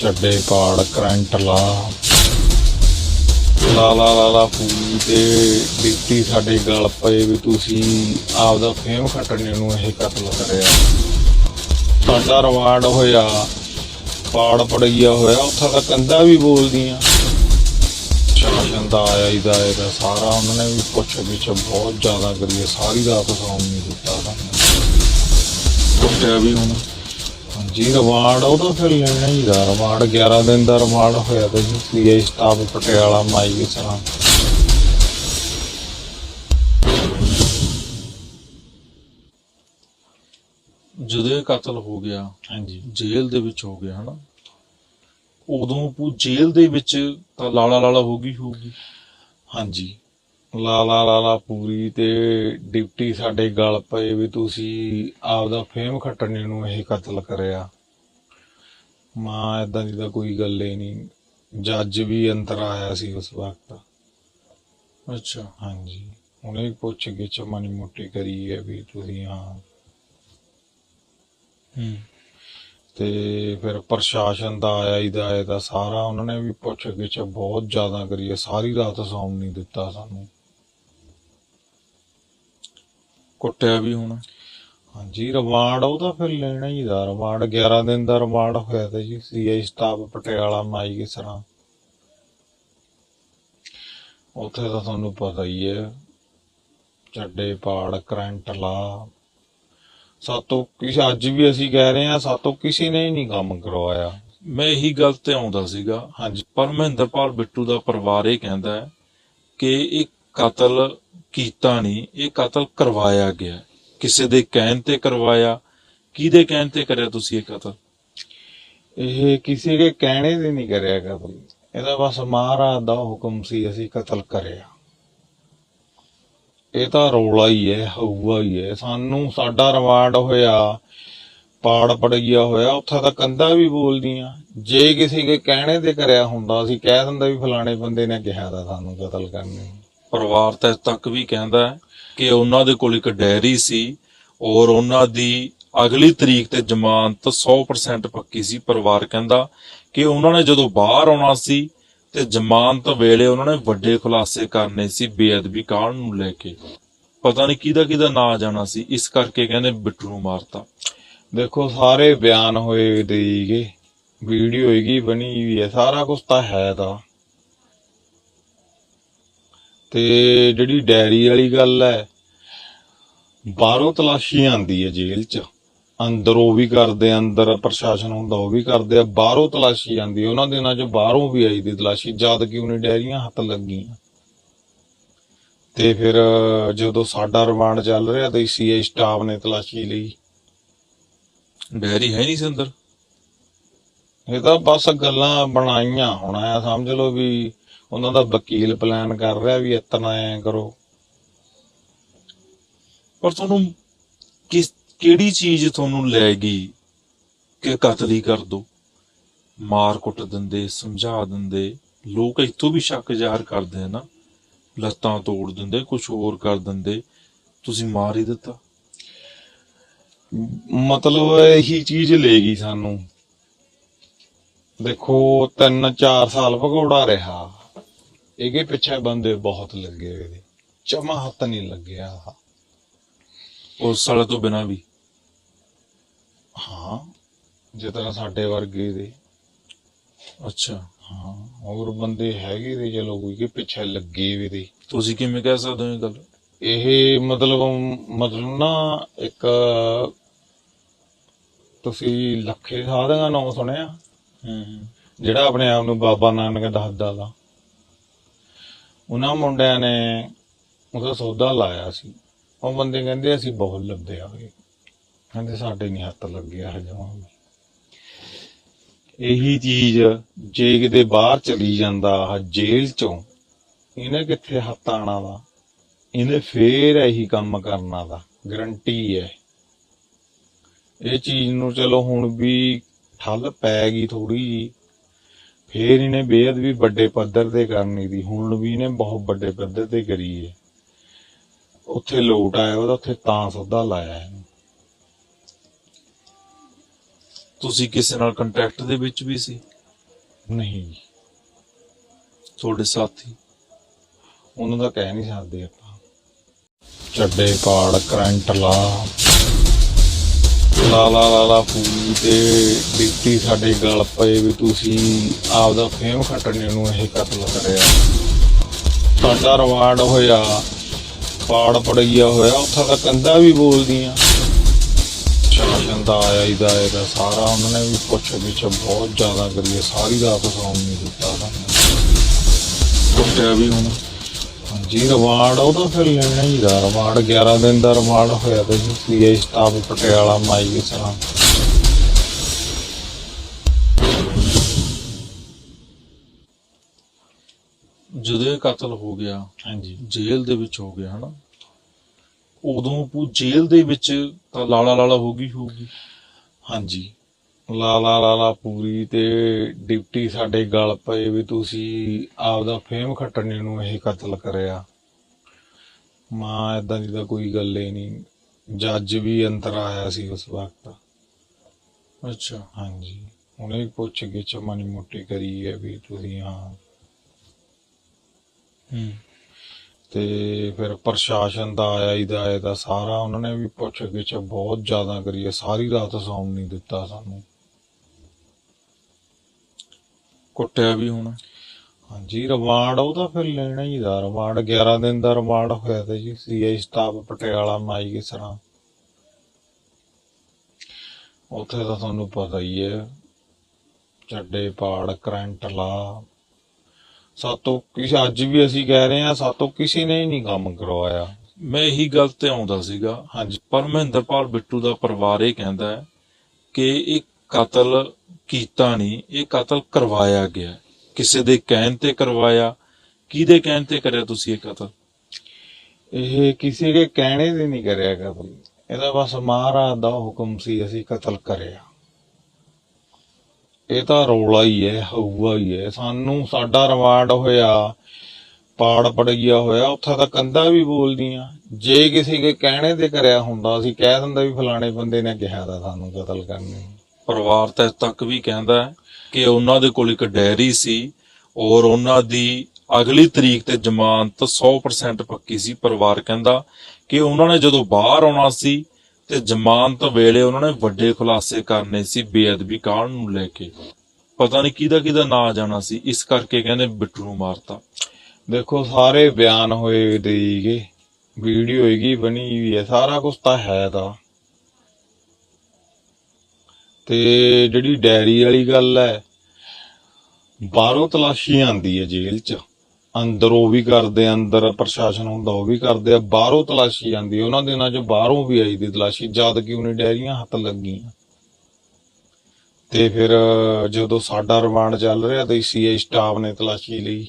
ਚੱਡੇ ਪਾੜ, ਕਰੰਟ ਲਾ। ਲਾ ਲਾ ਲਾ ਲਾ, ਪੂਰੀ ਤੇ ਡਿਪਟੀ ਸਾਡੇ ਗਲ ਪਏ ਵੀ ਤੁਸੀਂ ਆਪਦਾ ਫੇਮ ਖੱਟਣੇ ਨੂੰ ਇਹ ਕਤਲ ਕਰਿਆ। ਸਾਡਾ ਰਿਵਾਰਡ ਹੋਇਆ, ਪਾੜ ਪੜਈਆ ਹੋਇਆ, ਉੱਥੇ ਤਾਂ ਕੰਦਾ ਵੀ ਬੋਲਦੀਆਂ। ਸ਼ਾਸਨ ਦਾ ਆਇਆ ਇਹਦਾ ਇਹਦਾ ਸਾਰਾ ਉਹਨਾਂ ਨੇ ਵੀ ਪੁੱਛ ਵਿੱਚ ਬਹੁਤ ਜ਼ਿਆਦਾ ਕਰੀਏ ਸਾਰੀ ਰਾਤ ਸੌਣ ਨਹੀਂ ਦਿੱਤਾ ਸਾਨੂੰ। ਕੁੱਟਿਆ ਵੀ ਹੁਣ ਹਾਂਜੀ ਰਿਮਾਂਡ ਉਹ ਤਾਂ ਫਿਰ ਲੈਣਾ ਹੀ ਦਾ ਰਿਮਾਂਡ 11 ਦਿਨ ਦਾ ਰਿਮਾਂਡ ਹੋਇਆ ਤੇ ਜੀ ਸੀਆਈ ਸਟਾਫ ਪਟਿਆਲਾ ਮਾਈ ਸਰਾਂ ਜਦੋਂ ਇਹ ਕਤਲ ਹੋ ਗਿਆ ਹਾਂਜੀ। ਜੇਲ੍ਹ ਦੇ ਵਿੱਚ ਹੋ ਗਿਆ ਹਨਾ? ਉਦੋਂ ਪੂ ਜੇਲ੍ਹ ਦੇ ਵਿੱਚ ਤਾਂ ਲਾਲਾ ਲਾਲਾ ਹੋ ਗਈ ਹੋਊਗੀ। ਹਾਂਜੀ। ਲਾਲਾ ਲਾਲਾ ਪੂਰੀ ਤੇ ਡਿਪਟੀ ਸਾਡੇ ਗਲ ਪਏ ਵੀ ਤੁਸੀਂ ਆਪਦਾ ਫੇਮ ਖੱਟਣੇ ਨੂੰ ਇਹ ਕਤਲ ਕਰਿਆ। ਮਾਂ ਇਦਾਂ ਦੀ ਤਾਂ ਕੋਈ ਗੱਲ ਹੀ ਨਹੀਂ। ਜੱਜ ਵੀ ਅੰਦਰ ਆਇਆ ਸੀ ਉਸ ਵਕਤ। ਅੱਛਾ। ਹਾਂਜੀ। ਉਹਨੇ ਪੁੱਛ ਗਿੱਛ ਮਾੜੀ ਮੋਟੀ ਕਰੀ ਹੈ ਵੀ ਤੁਸੀਂ ਹਾਂ। ਹੂੰ। ਤੇ ਫਿਰ ਪ੍ਰਸ਼ਾਸਨ ਦਾ ਆਇਆ ਇਹਦਾ ਇਹਦਾ ਸਾਰਾ ਉਹਨਾਂ ਨੇ ਵੀ ਪੁੱਛ ਗਿੱਛ ਬਹੁਤ ਜ਼ਿਆਦਾ ਕਰੀ ਹੈ। ਸਾਰੀ ਰਾਤ ਸੌਣ ਨਹੀਂ ਦਿੱਤਾ ਸਾਨੂੰ। ਕੁੱਟਿਆ ਵੀ ਹੋਣਾ। ਹਾਂਜੀ ਰਿਮਾਂਡ ਉਹ ਤਾਂ ਫਿਰ ਲੈਣਾ ਹੀ ਦਾ ਰਿਮਾਂਡ 11 ਦਿਨ ਦਾ ਰਿਮਾਂਡ ਹੋਇਆ ਤੇ ਜੀ ਸੀਆਈ ਸਟਾਫ ਪਟਿਆਲਾ ਮਾਈ ਕੇ ਸਰਾਂ ਉੱਥੇ ਤਾਂ ਤੁਹਾਨੂੰ ਪਤਾ ਹੀ ਹੈ ਚੱਡੇ ਪਾੜ ਕਰੰਟ ਲਾ। ਸਾਤੋਂ ਕਿਸੇ ਅੱਜ ਵੀ ਅਸੀਂ ਕਹਿ ਰਹੇ ਹਾਂ ਸਾਤੋਂ ਕਿਸੇ ਨੇ ਨਹੀਂ ਕੰਮ ਕਰਵਾਇਆ। ਮੈਂ ਇਹੀ ਗੱਲ ਤੇ ਆਉਂਦਾ ਸੀਗਾ ਹਾਂਜੀ। ਪਰ ਮਹਿੰਦਰਪਾਲ ਬਿੱਟੂ ਦਾ ਪਰਿਵਾਰ ਇਹ ਕਹਿੰਦਾ ਹੈ ਕਿ ਇਹ ਕਤਲ ਕੀਤਾ ਨਹੀਂ, ਇਹ ਕਤਲ ਕਰਵਾਇਆ ਗਿਆ ਕਿਸੇ ਦੇ ਕਹਿਣ ਤੇ ਕਰਵਾਇਆ, ਕਿਹਦੇ ਕਹਿਣ ਤੇ ਕਰਿਆ ਤੁਸੀਂ ਇਹ ਕਤਲ? ਇਹ ਕਿਸੇ ਦੇ ਕਹਿਣੇ ਤੇ ਨਹੀਂ ਕਰਿਆ ਕਤਲ। ਇਹਦਾ ਬਸ ਮਹਾਰਾਜ ਦਾ ਹੁਕਮ ਸੀ, ਅਸੀਂ ਕਤਲ ਕਰਿਆ। ਇਹ ਤਾਂ ਰੋਲਾ ਹੀ ਹੈ, ਹਊਆ ਹੀ ਹੈ। ਸਾਨੂੰ ਸਾਡਾ ਰਿਵਾਰਡ ਹੋਇਆ, ਪਾੜ ਪੜਈਆ ਹੋਇਆ, ਉੱਥੇ ਤਾਂ ਕੰਦਾ ਵੀ ਬੋਲਦੀਆਂ। ਜੇ ਕਿਸੇ ਦੇ ਕਹਿਣੇ ਤੇ ਕਰਿਆ ਹੁੰਦਾ, ਅਸੀਂ ਕਹਿ ਦਿੰਦਾ ਵੀ ਫਲਾਣੇ ਬੰਦੇ ਨੇ ਕਿਹਾ ਤਾਂ ਸਾਨੂੰ ਕਤਲ ਕਰਨੇ। ਪਰਿਵਾਰ ਤਾਂ ਤੱਕ ਵੀ ਕਹਿੰਦਾ ਹੈ ਕਿ ਉਹਨਾਂ ਦੇ ਕੋਲ ਇੱਕ ਡਾਇਰੀ ਸੀ ਔਰ ਉਹਨਾਂ ਦੀ ਅਗਲੀ ਤਰੀਕ ਤੇ ਜ਼ਮਾਨਤ 100% ਪੱਕੀ ਸੀ। ਪਰਿਵਾਰ ਕਹਿੰਦਾ ਕਿ ਉਹਨਾਂ ਨੇ ਜਦੋਂ ਬਾਹਰ ਆਉਣਾ ਸੀ ਤੇ ਜ਼ਮਾਨਤ ਵੇਲੇ ਉਹਨਾਂ ਨੇ ਵੱਡੇ ਖੁਲਾਸੇ ਕਰਨੇ ਸੀ ਬੇਅਦਬੀ ਕਾਂਡ ਨੂੰ ਲੈ ਕੇ। ਪਤਾ ਨਹੀਂ ਕਿਹਦਾ ਕਿਹਦਾ ਨਾਂ ਆ ਜਾਣਾ ਸੀ। ਇਸ ਕਰਕੇ ਕਹਿੰਦੇ ਬਿੱਟੂ ਨੂੰ ਮਾਰਤਾ। ਦੇਖੋ, ਸਾਰੇ ਬਿਆਨ ਹੋਏ ਦੇਈਗੇ ਵੀਡੀਓ ਹੈਗੀ ਬਣੀ ਵੀ ਹੈ, ਸਾਰਾ ਕੁਝ ਤਾਂ ਹੈ ਤਾਂ। ਤੇ ਜਿਹੜੀ ਡੈਰੀ ਵਾਲੀ ਗੱਲ ਹੈ ਬਾਹਰੋਂ ਤਲਾਸ਼ੀ ਆਂਦੀ ਹੈ ਜੇਲ੍ਹ 'ਚ। ਅੰਦਰ ਉਹ ਵੀ ਕਰਦੇ ਅੰਦਰ ਪ੍ਰਸ਼ਾਸਨ ਹੁੰਦਾ ਉਹ ਵੀ ਕਰਦੇ ਆ ਬਾਹਰੋਂ ਤਲਾਸ਼ੀ ਆਂਦੀ ਹੈ। ਉਹਨਾਂ ਦਿਨਾਂ 'ਚ ਬਾਹਰੋਂ ਵੀ ਆਈ ਦੀ ਤਲਾਸ਼ੀ ਜਦ ਕਿ ਉਹਨੇ ਡੈਰੀਆਂ ਹੱਥ ਲੱਗੀਆਂ। ਤੇ ਫਿਰ ਜਦੋਂ ਸਾਡਾ ਰਿਮਾਂਡ ਚੱਲ ਰਿਹਾ ਤੇ ਸੀਆਈ ਸਟਾਫ ਨੇ ਤਲਾਸ਼ੀ ਲਈ। ਡਾਇਰੀ ਹੈ ਨਹੀਂ ਸੀ ਅੰਦਰ? ਇਹ ਤਾਂ ਬਸ ਗੱਲਾਂ ਬਣਾਈਆਂ ਹੋਣਾ ਆ ਸਮਝ ਲਓ ਵੀ ਉਹਨਾਂ ਦਾ ਵਕੀਲ ਪਲਾਨ ਕਰ ਰਿਹਾ ਵੀ ਇਤਨਾ ਐ ਕਰੋ। ਪਰ ਤੁਹਾਨੂੰ ਕਿਸ, ਕਿਹੜੀ ਚੀਜ਼ ਤੁਹਾਨੂੰ ਲੈ ਗਈ ਕਿ ਕਤਲ ਹੀ ਕਰ ਦੋ? ਮਾਰ ਕੁੱਟ ਦਿੰਦੇ, ਸਮਝਾ ਦਿੰਦੇ। ਲੋਕ ਇੱਥੋਂ ਵੀ ਸ਼ੱਕ ਜ਼ਾਹਰ ਕਰਦੇ ਆ ਲੱਤਾਂ ਤੋੜ ਦਿੰਦੇ ਕੁਝ ਹੋਰ ਕਰ ਦਿੰਦੇ। ਤੁਸੀਂ ਮਾਰ ਹੀ ਦਿੱਤਾ। ਮਤਲਬ ਇਹੀ ਚੀਜ਼ ਲੈ ਗਈ ਸਾਨੂੰ। ਦੇਖੋ 3-4 ਸਾਲ ਭਗੌੜਾ ਰਿਹਾ। ਇਹਦੇ ਪਿੱਛੇ ਬੰਦੇ ਬਹੁਤ ਲੱਗੇ ਹੋਏ ਨੇ। ਚਮਾ ਹੱਥ ਨਹੀਂ ਲੱਗਿਆ ਉਸ ਸਾਲੇ ਤੋਂ ਬਿਨਾ ਵੀ। ਹਾਂ ਜਿਸ ਤਰ੍ਹਾਂ ਸਾਡੇ ਵਰਗੇ ਦੇ। ਅੱਛਾ। ਹਾਂ ਹੋਰ ਬੰਦੇ ਹੈਗੇ ਦੇ ਚਲੋ ਕੋਈ ਕੇ ਪਿੱਛੇ ਲੱਗੇ ਵੀ ਦੇ ਤੁਸੀਂ ਕਿਵੇਂ ਕਹਿ ਸਕਦੇ ਹੋ ਇਹ ਗੱਲ? ਇਹ ਮਤਲਬ ਮਤਲਬ ਨਾ ਇੱਕ ਤੁਸੀਂ ਲੱਖੇ ਸਾਧ ਦਾ ਨਾਮ ਸੁਣਿਆ? ਹੂੰ ਹੂੰ। ਜਿਹੜਾ ਆਪਣੇ ਆਪ ਨੂੰ ਬਾਬਾ ਨਾਨਕ ਦੱਸਦਾ ਦਾ ਉਹਨਾਂ ਮੁੰਡਿਆਂ ਨੇ ਉਹਦਾ ਸੌਦਾ ਲਾਇਆ ਸੀ। ਉਹ ਬੰਦੇ ਕਹਿੰਦੇ, ਅਸੀਂ ਬਹੁਤ ਲੱਭਿਆ ਹੋਏ ਕਹਿੰਦੇ, ਸਾਡੇ ਨਹੀਂ ਹੱਥ ਲੱਗਿਆ ਹਜਾ ਇਹੀ ਚੀਜ਼ ਜੇ ਕਿਤੇ ਬਾਹਰ ਚਲੀ ਜਾਂਦਾ, ਆਹ ਜੇਲ੍ਹ ਚੋਂ, ਇਹਨੇ ਕਿੱਥੇ ਹੱਥ ਆਣਾ ਦਾ ਇਹਨੇ ਫੇਰ ਇਹੀ ਕੰਮ ਕਰਨਾ ਦਾ ਗਰੰਟੀ ਹੈ। ਇਹ ਚੀਜ਼ ਨੂੰ ਚਲੋ ਹੁਣ ਵੀ ਠੱਲ ਪੈ ਗਈ ਥੋੜੀ ਜੀ ਫੇਰ ਇਹਨੇ ਬੇਅਦ ਵੀ ਵੱਡੇ ਪੱਧਰ ਤੇ ਕਰਨੀ ਦੀ ਹੁਣ ਵੀ ਇਹਨੇ ਬਹੁਤ ਵੱਡੇ ਪੱਧਰ ਤੇ ਕਰੀ ਹੈ ਉੱਥੇ ਲੋਟ ਆਇਆ ਉਹਦਾ ਉੱਥੇ ਤਾਂ ਸੌਦਾ ਲਾਇਆ ਇਹਨੂੰ। ਤੁਸੀਂ ਕਿਸੇ ਨਾਲ ਕੰਟੈਕਟ ਦੇ ਵਿੱਚ ਵੀ ਸੀ? ਨਹੀਂ ਤੁਹਾਡੇ ਸਾਥੀ? ਉਹਨਾਂ ਦਾ ਕਹਿ ਨਹੀਂ ਸਕਦੇ ਆਪਾਂ। ਚੱਡੇ ਪਾੜ ਕਰੰਟ ਲਾ। ਲਾ ਲਾ ਪੂਰੀ ਤੇ ਡਿਪਟੀ ਸਾਡੇ ਗਲ ਪਏ ਵੀ ਤੁਸੀਂ ਆਪਦਾ ਫੇਮ ਖੱਟਣੇ ਨੂੰ ਇਹ ਕਤਲ ਕਰਿਆ। ਸਾਡਾ ਰਿਵਾਰਡ ਹੋਇਆ, ਪਾੜ ਪੜਈਆ ਹੋਇਆ, ਉੱਥਾ ਤਾਂ ਕੰਦਾ ਵੀ ਬੋਲਦੀਆਂ। ਸ਼ਾਸਨ ਦਾ ਆਇਆ ਇਹਦਾ ਇਹਦਾ ਸਾਰਾ ਉਹਨਾਂ ਨੇ ਵੀ ਪੁੱਛ ਗਿੱਛ ਬਹੁਤ ਜ਼ਿਆਦਾ ਕਰੀਏ ਸਾਰੀ ਰਾਤ ਸੌਣ ਨਹੀਂ ਦਿੱਤਾ ਸਾਨੂੰ ਕੁੱਟਿਆ ਵੀ ਹੁਣ ਹਾਂਜੀ ਰਿਮਾਂਡ ਉਹ ਤਾਂ ਫਿਰ ਲੈਣਾ ਹੀ ਦਾ ਰਿਮਾਂਡ 11 ਦਿਨ ਦਾ ਰਿਮਾਂਡ ਹੋਇਆ ਤੇ ਜੀ ਸੀਆਈ ਸਟਾਫ ਪਟਿਆਲਾ ਮਾਈ ਦੇ ਸਰਾਂ ਜਦੋਂ ਇਹ ਕਤਲ ਹੋ ਗਿਆ ਹਾਂਜੀ। ਜੇਲ੍ਹ ਦੇ ਵਿੱਚ ਹੋ ਗਿਆ ਹਨਾ? ਉਦੋਂ ਪੂ ਜੇਲ੍ਹ ਦੇ ਵਿੱਚ ਤਾਂ ਲਾਲਾ ਲਾਲਾ ਹੋ ਗਈ ਹੋਊਗੀ। ਹਾਂਜੀ। ਲਾਲਾ ਲਾਲਾ ਪੂਰੀ ਤੇ ਡਿਪਟੀ ਸਾਡੇ ਗਲ ਪਏ ਵੀ ਤੁਸੀਂ ਆਪਦਾ ਫੇਮ ਖੱਟਣੇ ਨੂੰ ਇਹ ਕਤਲ ਕਰਿਆ। ਮਾਂ ਇਦਾਂ ਦੀ ਤਾਂ ਕੋਈ ਗੱਲ ਹੀ ਨਹੀਂ। ਜੱਜ ਵੀ ਅੰਦਰ ਆਇਆ ਸੀ ਉਸ ਵਕਤ। ਅੱਛਾ। ਹਾਂਜੀ। ਉਹਨੇ ਪੁੱਛ ਗਿੱਛ ਮਾੜੀ ਮੋਟੀ ਕਰੀ ਹੈ ਵੀ ਤੁਸੀਂ ਹਾਂ। ਹੂੰ। ਤੇ ਫਿਰ ਪ੍ਰਸ਼ਾਸਨ ਦਾ ਆਇਆ ਇਹਦਾ ਇਹਦਾ ਸਾਰਾ। ਉਹਨਾਂ ਨੇ ਵੀ ਪੁੱਛ ਗਿੱਛ ਬਹੁਤ ਜ਼ਿਆਦਾ ਕਰੀ ਹੈ। ਸਾਰੀ ਰਾਤ ਸੌਣ ਨਹੀਂ ਦਿੱਤਾ ਸਾਨੂੰ। ਕੁੱਟਿਆ ਵੀ ਹੁਣ। ਹਾਂਜੀ ਰਿਮਾਂਡ ਉਹ ਤਾਂ ਫਿਰ ਲੈਣਾ ਹੀ ਦਾ ਰਿਮਾਂਡ 11 ਦਿਨ ਦਾ ਰਿਮਾਂਡ ਹੋਇਆ ਤੇ ਜੀ ਸੀਆਈ ਸਟਾਫ ਪਟਿਆਲਾ ਮਾਈ ਕੇ ਸਰਾਂ ਉੱਥੇ ਤਾਂ ਤੁਹਾਨੂੰ ਪਤਾ ਹੀ ਹੈ ਚੱਡੇ ਪਾੜ ਕਰੰਟ ਲਾ। ਸਾਤੋਂ ਕਿਸੇ ਅੱਜ ਵੀ ਅਸੀਂ ਕਹਿ ਰਹੇ ਹਾਂ ਸਾਤੋਂ ਕਿਸੇ ਨੇ ਨਹੀਂ ਕੰਮ ਕਰਵਾਇਆ। ਮੈਂ ਇਹੀ ਗੱਲ ਤੇ ਆਉਂਦਾ ਸੀਗਾ। ਹਾਂਜੀ। ਪਰ ਮਹਿੰਦਰਪਾਲ ਬਿੱਟੂ ਦਾ ਪਰਿਵਾਰ ਇਹ ਕਹਿੰਦਾ ਹੈ ਕਿ ਇਹ ਕਤਲ ਕੀਤਾ ਨਹੀਂ, ਇਹ ਕਤਲ ਕਰਵਾਇਆ ਗਿਆ। ਕਿਸੇ ਦੇ ਕਹਿਣ ਤੇ ਕਰਵਾਇਆ, ਕਿਹਦੇ ਕਹਿਣ ਤੇ ਕਰਿਆ ਤੁਸੀਂ ਇਹ ਕਤਲ? ਇਹ ਕਿਸੇ ਦੇ ਕਹਿਣੇ ਤੇ ਨਹੀਂ ਕਰਿਆ ਕਤਲ ਇਹਦਾ ਬਸ ਮਹਾਰਾਜ ਦਾ ਹੁਕਮ ਸੀ, ਅਸੀਂ ਕਤਲ ਕਰਿਆ। ਇਹ ਤਾਂ ਰੋਲਾ ਹੀ ਹੈ, ਹਊਆ ਹੀ ਹੈ। ਸਾਨੂੰ ਸਾਡਾ ਰਿਵਾਰਡ ਹੋਇਆ, ਪਾੜ ਪੜਈਆ ਹੋਇਆ, ਉੱਥੇ ਤਾਂ ਕੰਦਾ ਵੀ ਬੋਲਦੀਆਂ। ਜੇ ਕਿਸੇ ਦੇ ਕਹਿਣੇ ਤੇ ਕਰਿਆ ਹੁੰਦਾ, ਅਸੀਂ ਕਹਿ ਦਿੰਦਾ ਵੀ ਫਲਾਣੇ ਬੰਦੇ ਨੇ ਕਿਹਾ ਤਾਂ ਸਾਨੂੰ ਕਤਲ ਕਰਨੇ। ਪਰਿਵਾਰ ਤਾਂ ਇਸ ਤੱਕ ਵੀ ਕਹਿੰਦਾ ਹੈ ਕਿ ਉਹਨਾਂ ਦੇ ਕੋਲ ਇੱਕ ਡਾਇਰੀ ਸੀ ਔਰ ਉਹਨਾਂ ਦੀ ਅਗਲੀ ਤਰੀਕ ਤੇ ਜ਼ਮਾਨਤ 100% ਪੱਕੀ ਸੀ। ਪਰਿਵਾਰ ਕਹਿੰਦਾ ਕਿ ਉਹਨਾਂ ਨੇ ਜਦੋਂ ਬਾਹਰ ਆਉਣਾ ਸੀ ਤੇ ਜ਼ਮਾਨਤ ਵੇਲੇ ਉਹਨਾਂ ਨੇ ਵੱਡੇ ਖੁਲਾਸੇ ਕਰਨੇ ਸੀ ਬੇਅਦਬੀ ਕਾਂਡ ਨੂੰ ਲੈ ਕੇ। ਪਤਾ ਨਹੀਂ ਕਿਹਦਾ ਕਿਹਦਾ ਨਾਂ ਜਾਣਾ ਸੀ। ਇਸ ਕਰਕੇ ਕਹਿੰਦੇ ਬਿੱਟੂ ਨੂੰ ਮਾਰਤਾ। ਦੇਖੋ, ਸਾਰੇ ਬਿਆਨ ਹੋਏ ਦੇਈਗੇ ਵੀਡੀਓ ਹੈਗੀ, ਬਣੀ ਵੀ ਹੈ, ਸਾਰਾ ਕੁਝ ਤਾਂ ਹੈ ਤਾਂ। ਤੇ ਜਿਹੜੀ ਡੈਰੀ ਵਾਲੀ ਗੱਲ ਹੈ ਬਾਹਰੋਂ ਤਲਾਸ਼ੀ ਆਂਦੀ ਹੈ ਜੇਲ੍ਹ 'ਚ। ਅੰਦਰ ਵੀ ਕਰਦੇ, ਅੰਦਰ ਪ੍ਰਸ਼ਾਸਨ ਹੁੰਦਾ, ਉਹ ਵੀ ਕਰਦੇ ਆ। ਬਾਹਰੋਂ ਤਲਾਸ਼ੀ ਆਂਦੀ ਉਹਨਾਂ ਦਿਨਾਂ 'ਚ ਬਾਹਰੋਂ ਵੀ ਆਈ ਦੀ ਤਲਾਸ਼ੀ, ਜਦ ਕਿ ਉਹਨੇ ਡੈਰੀਆਂ ਹੱਥ ਲੱਗੀਆਂ। ਤੇ ਫਿਰ ਜਦੋਂ ਸਾਡਾ ਰਿਮਾਂਡ ਚੱਲ ਰਿਹਾ ਤੇ ਸੀਆਈ ਸਟਾਫ ਨੇ ਤਲਾਸ਼ੀ ਲਈ।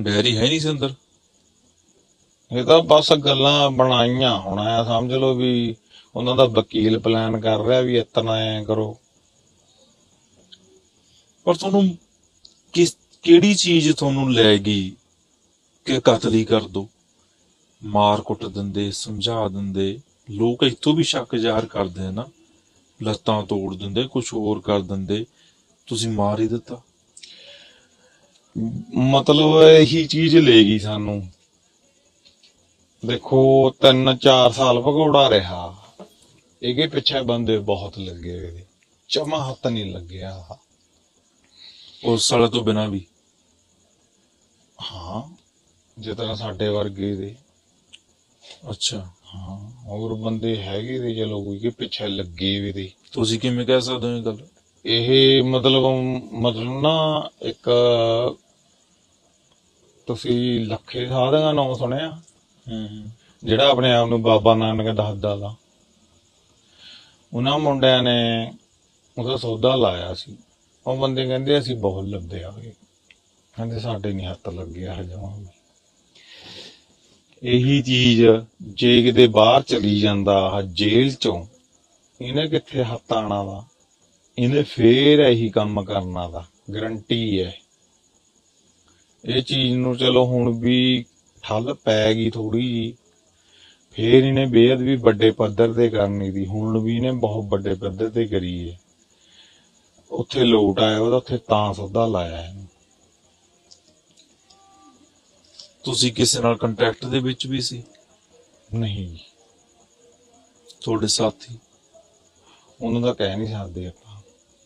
ਡੈਰੀ ਹੈ ਨਹੀਂ ਸੀ ਅੰਦਰ। ਇਹ ਤਾਂ ਬਸ ਗੱਲਾਂ ਬਣਾਈਆਂ ਹੋਣਾ ਆ, ਸਮਝ ਲਓ ਵੀ ਉਹਨਾਂ ਦਾ ਵਕੀਲ ਪਲਾਨ ਕਰ ਰਿਹਾ ਵੀ ਇਤਨਾ ਐ ਕਰੋ। ਪਰ ਤੁਹਾਨੂੰ ਕਿਸ, ਕਿਹੜੀ ਚੀਜ਼ ਤੁਹਾਨੂੰ ਲੈ ਗਈ ਕਿ ਕਤਲ ਹੀ ਕਰ ਦੋ? ਮਾਰ ਕੁੱਟ ਦਿੰਦੇ, ਸਮਝਾ ਦਿੰਦੇ। ਲੋਕ ਇੱਥੋਂ ਵੀ ਸ਼ੱਕ ਜ਼ਾਹਰ ਕਰਦੇ ਨਾ। ਲੱਤਾਂ ਤੋੜ ਦਿੰਦੇ ਕੁਝ ਹੋਰ ਕਰ ਦਿੰਦੇ। ਤੁਸੀਂ ਮਾਰ ਹੀ ਦਿੱਤਾ। ਮਤਲਬ ਇਹੀ ਚੀਜ਼ ਲੈ ਗਈ ਸਾਨੂੰ। ਦੇਖੋ 3-4 ਸਾਲ ਭਗੌੜਾ ਰਿਹਾ। ਇਹਦੇ ਪਿੱਛੇ ਬੰਦੇ ਬਹੁਤ ਲੱਗੇ ਇਹਦੇ। ਚਮਾ ਹੱਥ ਨਹੀਂ ਲੱਗਿਆ ਉਸ ਸਾਲੇ ਤੋਂ ਬਿਨਾ ਵੀ? ਹਾਂ ਜਿਸ ਤਰ੍ਹਾਂ ਸਾਡੇ ਵਰਗੇ ਦੇ। ਅੱਛਾ। ਹਾਂ ਹੋਰ ਬੰਦੇ ਹੈਗੇ ਦੇ ਚਲੋ ਕੋਈ ਕਿ ਪਿੱਛੇ ਲੱਗੇ ਵੀ ਦੇ। ਤੁਸੀਂ ਕਿਵੇਂ ਕਹਿ ਸਕਦੇ ਹੋ ਇਹ ਗੱਲ? ਇਹ ਮਤਲਬ ਮਤਲਬ ਨਾ ਇੱਕ ਤੁਸੀਂ ਲੱਖੇ ਸਾਧਾਂ ਦਾ ਨਾਮ ਸੁਣਿਆ? ਹੂੰ ਹੂੰ। ਜਿਹੜਾ ਆਪਣੇ ਆਪ ਨੂੰ ਬਾਬਾ ਨਾਨਕ ਦੱਸਦਾ ਦਾ ਉਹਨਾਂ ਮੁੰਡਿਆਂ ਨੇ ਉਹਦਾ ਸੌਦਾ ਲਾਇਆ ਸੀ। ਉਹ ਬੰਦੇ ਕਹਿੰਦੇ, ਅਸੀਂ ਬਹੁਤ ਲੱਭੇ ਆਗੇ ਕਹਿੰਦੇ, ਸਾਡੇ ਨਹੀਂ ਹੱਥ ਲੱਗਿਆ ਹਜਾ ਇਹੀ ਚੀਜ਼ ਜੇ ਕਿਤੇ ਬਾਹਰ ਚਲੀ ਜਾਂਦਾ, ਆਹ ਜੇਲ੍ਹ ਚੋਂ, ਇਹਨੇ ਕਿੱਥੇ ਹੱਥ ਆਣਾ ਵਾ? ਇਹਨੇ ਫੇਰ ਇਹੀ ਕੰਮ ਕਰਨਾ ਦਾ ਗਰੰਟੀ ਹੈ। ਇਹ ਚੀਜ਼ ਨੂੰ ਚਲੋ ਹੁਣ ਵੀ ਠੱਲ ਪੈ ਗਈ ਥੋੜੀ ਜੀ ਫੇਰ ਇਹਨੇ ਬੇਅਦ ਵੀ ਵੱਡੇ ਪੱਧਰ ਤੇ ਕਰਨੀ ਦੀ ਹੁਣ ਵੀ ਇਹਨੇ ਬਹੁਤ ਵੱਡੇ ਪੱਧਰ ਤੇ ਕਰੀ ਹੈ ਉੱਥੇ ਲੋਟ ਆਇਆ ਉਹਦਾ ਉੱਥੇ ਤਾਂ ਸੌਦਾ ਲਾਇਆ ਇਹਨੂੰ। ਤੁਸੀਂ ਕਿਸੇ ਨਾਲ ਕੰਟੈਕਟ ਦੇ ਵਿੱਚ ਵੀ ਸੀ? ਨਹੀਂ। ਤੁਹਾਡੇ ਸਾਥੀ? ਉਹਨੂੰ ਤਾਂ ਕਹਿ ਨਹੀਂ ਸਕਦੇ ਆਪਾਂ।